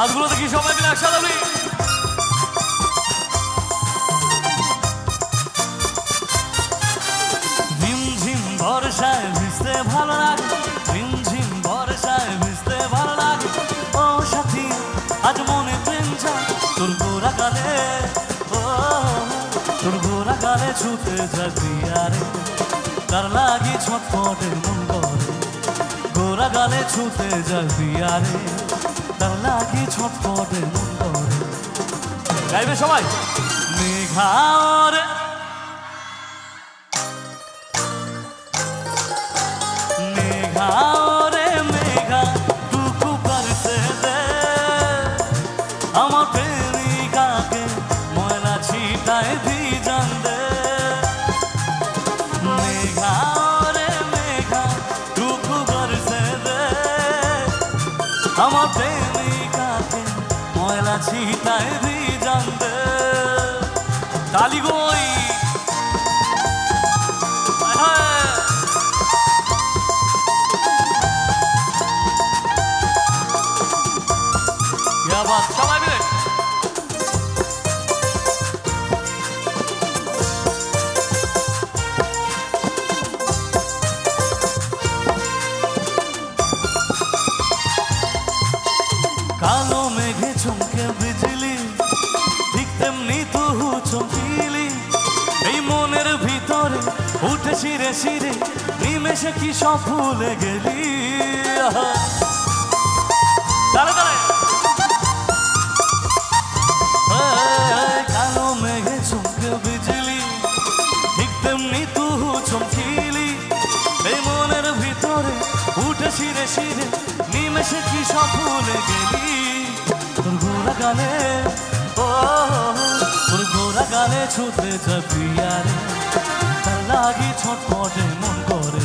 হাতগুলো দেখি সবাই মিলে একসাথে বলি। ঝিম ঝিম বর্ষায় ভিজতে ভালো লাগে, ঝিম ঝিম বর্ষায় ভিজতে ভালো আজ মনে প্রেম যায় তোর গোরা গালে গালে ছুতে যাবি আরে। তার গোরা গালে ছুতে যাবি আরে। তার লাগি ছটফটে মন গাইবে সবাই? মেঘারে মেঘারে মেঘা টুকু দে আমার প্রেমিকাকে ময়লা ছিটায় ভিজান দে। মেঘা রে মেঘা টুকু দে ময়লা ছিটায় ভিজান দে। তালি গই বাত সবাই কালো চমকে বিজলি ঠিক তেমনি তুহু চমকিলি। এই মনের ভিতরে উঠে শিরে শিরে নিমেষে কি সব ভুলে গেলি? কালো মেঘে চমকে বিজলি ঠিক তেমনি তুহু চমকিলি। এই মনের ভিতরে উঠে শিরে শিরে নিমেষে কি সব গেলি? তোর গোরা গালে ও, তোর গোরা গালে ছুটে যাবি আরে। তার লাগি ছটফটে মন করে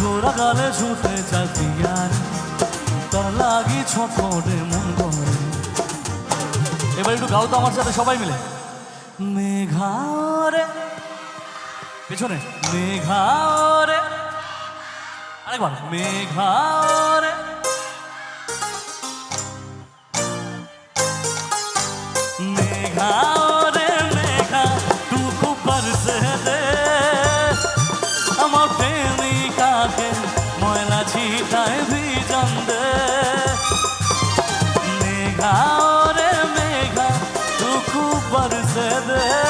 গোরা গালে ছুটে যাবি আরে। তার লাগি ছটফটে মন করে। এবার একটু গাও তো আমার সাথে সবাই মিলে। মেঘারে পেছনে মেঘারে আরেকবার মেঘারে I said that.